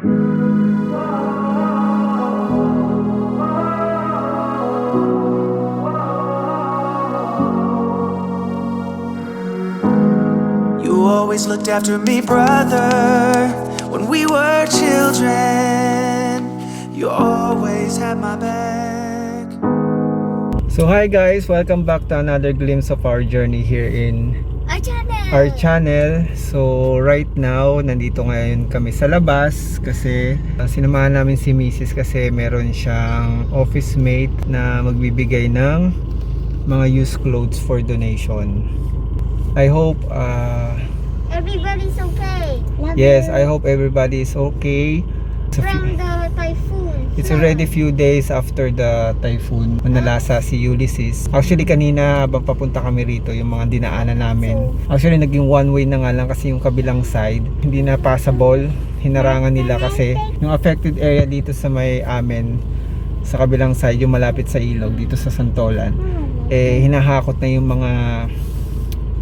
You always looked after me, brother, when we were children. You always had my back. So hi guys, welcome back to another glimpse of our journey here in Our channel! So right now, nandito ngayon kami sa labas kasi uh, sinamahan namin si Mrs. kasi meron siyang office mate na magbibigay ng mga used clothes for donation. I hope uh, Everybody's okay. yes, I hope everybody is okay. From the. It's already few days after the typhoon. Manalasa si Ulysses. Actually kanina habang papunta kami rito, yung mga dinaanan namin. Actually naging one way na nga lang kasi yung kabilang side hindi na passable. Hinarangan nila kasi yung affected area dito sa may amin sa kabilang side yung malapit sa ilog dito sa Santolan eh hinahakot na yung mga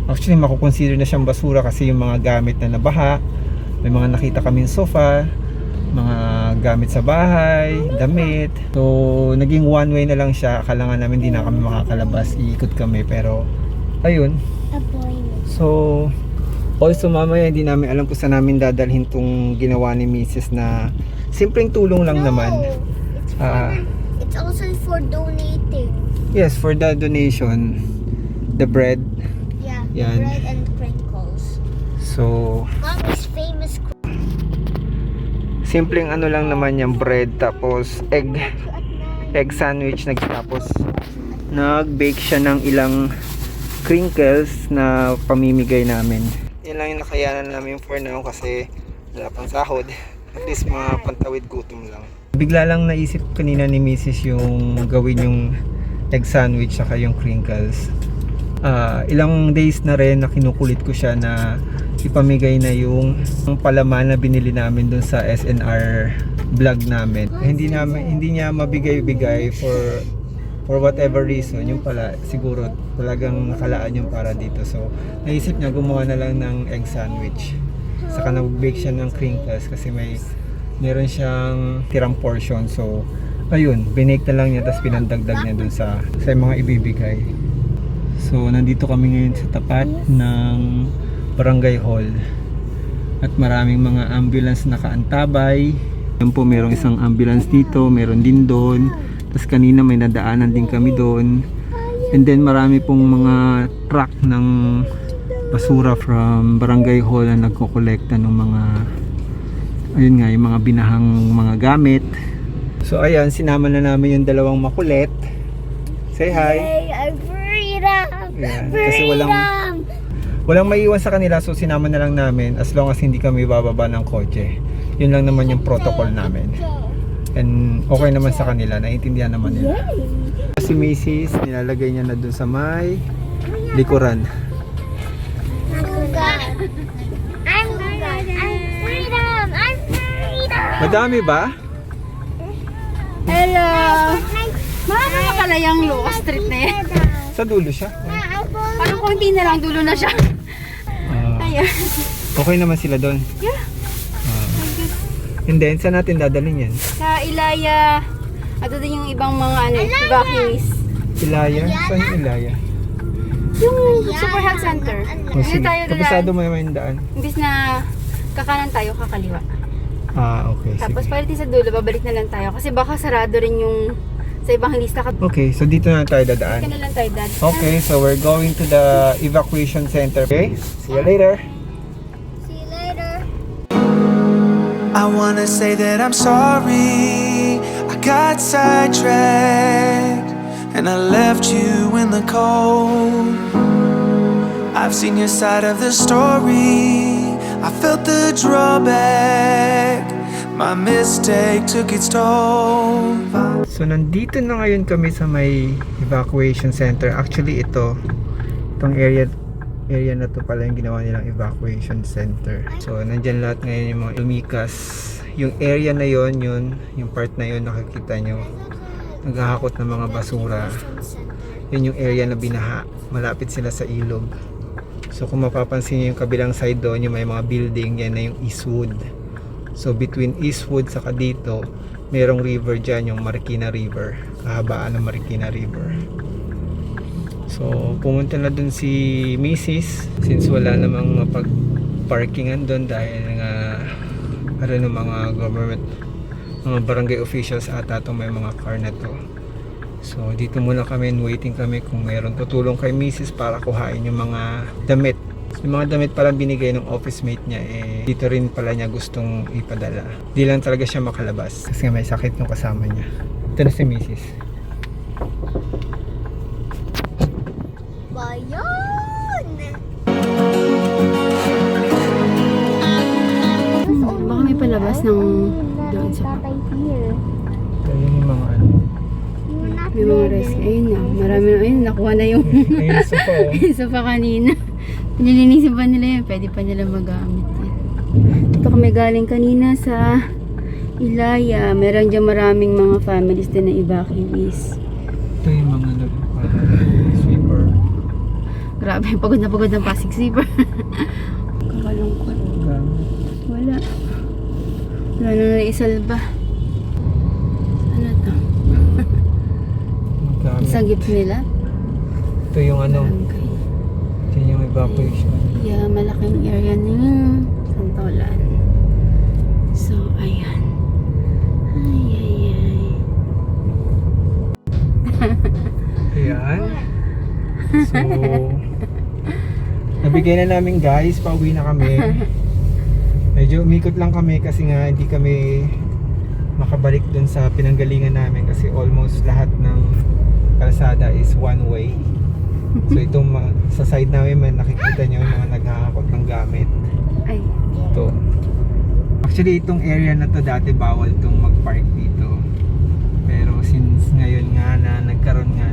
actually makukonsider na siyang basura kasi yung mga gamit na nabaha may mga nakita kaming sofa mga gamit sa bahay, damit. So, naging one way na lang siya. Akala nga namin di na kami makakalabas. Iikot kami. Pero, ayun. So, also mamaya hindi namin alam kung saan namin dadalhin tong ginawa ni Mrs. na simpleng tulong lang naman. It's, for, Ah. it's also for donating. Yes, for the donation. The bread. Yeah. Yan. Bread and crinkles. So, Mommy's famous cr- simpleng ano lang naman yung bread tapos egg egg sandwich nagtapos nag-bake siya ng ilang crinkles na pamimigay namin. Yan lang yung nakayanan namin for now kasi wala pang sahod. At least mga pantawid gutom lang. Bigla lang naisip kanina ni Mrs. yung gawin yung egg sandwich saka yung crinkles Ah, ilang days na rin na kinukulit ko siya na ipamigay na yung ang palaman na binili namin dun sa SNR vlog namin. Hindi namin hindi niya mabigay-bigay for for whatever reason, yung pala siguro talagang nakalaan yung para dito. So, naisip niya gumawa na lang ng egg sandwich. Saka nag-bake siya ng crinkles kasi may meron siyang tirang portion. So, ayun, binake na lang niya tapos pinandagdag niya dun sa sa mga ibibigay. So, nandito kami ngayon sa tapat ng Barangay Hall. At maraming mga ambulance nakaantabay. Yan po, merong isang ambulance dito, meron din doon. Tapos kanina may nadaanan din kami doon. And then marami pong mga truck ng basura from Barangay Hall na nagkokolekta ng mga ayun nga, yung mga binahang mga gamit. So ayan, sinama na namin yung dalawang makulit. Say hi. Hey, Ayan, kasi walang walang maiiwan sa kanila so sinama na lang namin as long as hindi kami bababa ng kotse. Yun lang naman yung protocol namin. And okay naman sa kanila, naiintindihan naman nila. Si Mrs. nilalagay niya na dun sa may likuran. Sugar. I'm sugar. I'm freedom! I'm freedom! Madami ba? Hello! Marami na pala yung Lucas Street na yan. Sa dulo siya. Parang konti na lang, dulo na siya. Ah, Ayan. okay naman sila doon. Yeah. And then, saan natin dadalhin yan? Sa Ilaya, at din yung ibang mga ano, evacuees. Ilaya? Saan yung Ilaya? Yung Super Health Center. Oh, Hindi sige. tayo Kabisado dadaan. mo naman yung daan. Imbis na kakanan tayo, kakaliwa. Ah, okay. Tapos Sige. pagdating sa dulo, babalik na lang tayo. Kasi baka sarado rin yung sa ibang lista. Ka Okay, so dito na tayo dadaan. na lang tayo, Dad. Okay, so we're going to the evacuation center. Okay, see you later. See you later. I wanna say that I'm sorry. I got sidetracked and I left you in the cold. I've seen your side of the story. I felt the drawback. My mistake took its toll. So nandito na ngayon kami sa may evacuation center. Actually ito, itong area area na to pala yung ginawa nilang evacuation center. So nandyan lahat ngayon yung mga lumikas. Yung area na yon yun, yung part na yun nakikita nyo. Naghahakot ng mga basura. Yun yung area na binaha. Malapit sila sa ilog. So kung mapapansin nyo yung kabilang side doon, yung may mga building, yan na yung Eastwood. So between Eastwood saka dito, merong river dyan, yung Marikina River. Kahabaan ng Marikina River. So pumunta na dun si Mrs. Since wala namang mapag-parkingan dun dahil nga ano ng mga government mga barangay officials ata itong may mga car na to. So dito muna kami and waiting kami kung mayroon tutulong kay Mrs. para kuhain yung mga damit. Yung mga damit pala binigay ng office mate niya eh dito rin pala niya gustong ipadala. Di lang talaga siya makalabas kasi may sakit yung kasama niya. Ito na si Mrs. Bayan! Baka may palabas ng doon sa Tatay here. Ito yun yung mga ano. May mga res. Ayun na, marami na. Ayun, nakuha na yung Ayun sa pa oh. isa pa kanina. Nilinisin pa nila yan. Pwede pa nila magamit yan. Ito kami galing kanina sa Ilaya. Meron dyan maraming mga families din na evacuees. Ito yung mga nag uh, sweeper. Grabe, pagod na pagod ng Pasig Zipper. Kakalungkot. Wala. Wala na naisalba. Ano to? Gift nila? Ito yung ano, Barangay. Evacuation. Yeah, malaking area na yung Santolan. So, ayan. Ay, ay, ay. Ayan. So, nabigay na namin guys, pauwi na kami. Medyo umikot lang kami kasi nga hindi kami makabalik dun sa pinanggalingan namin kasi almost lahat ng kalsada is one way. So itong ma- sa side namin man nakikita nyo yung mga naghahakot ng gamit. Ay, Ito. Actually, itong area na to dati bawal itong mag-park dito. Pero since ngayon nga na nagkaroon nga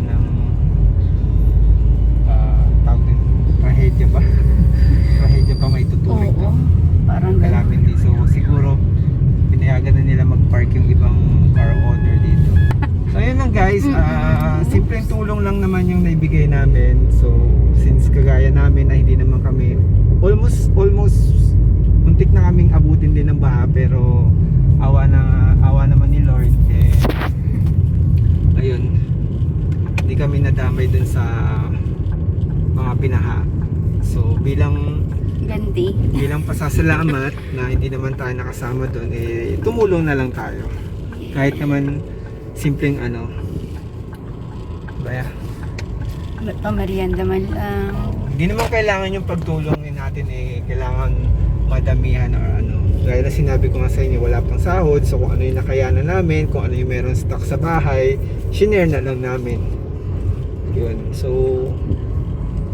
na hindi naman kami almost almost muntik na kaming abutin din ng baha pero awa na awa naman ni Lord eh ayun hindi kami nadamay dun sa mga binaha. So bilang Ganti. bilang pasasalamat na hindi naman tayo nakasama doon eh tumulong na lang tayo kahit naman simpleng ano baya Pamerienda man lang. Hindi naman kailangan yung pagtulong natin eh kailangan madamihan or ano gaya na sinabi ko nga sa inyo wala pang sahod so kung ano yung nakayanan namin kung ano yung meron stock sa bahay shinare na lang namin yun so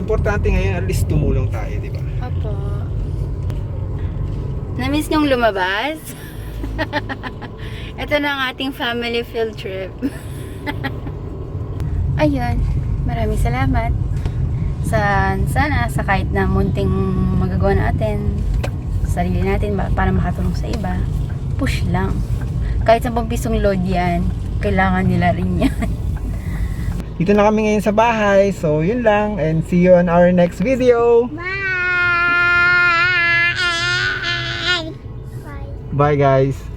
importante ngayon at least tumulong tayo di ba Apo. Namiss niyong lumabas? Ito na ang ating family field trip. Ayun. Maraming salamat. Sa, sana sa kahit na munting magagawa natin sa sarili natin para makatulong sa iba, push lang. Kahit sa pisong load yan, kailangan nila rin yan. Dito na kami ngayon sa bahay. So, yun lang. And see you on our next video. Bye! Bye. Bye, guys.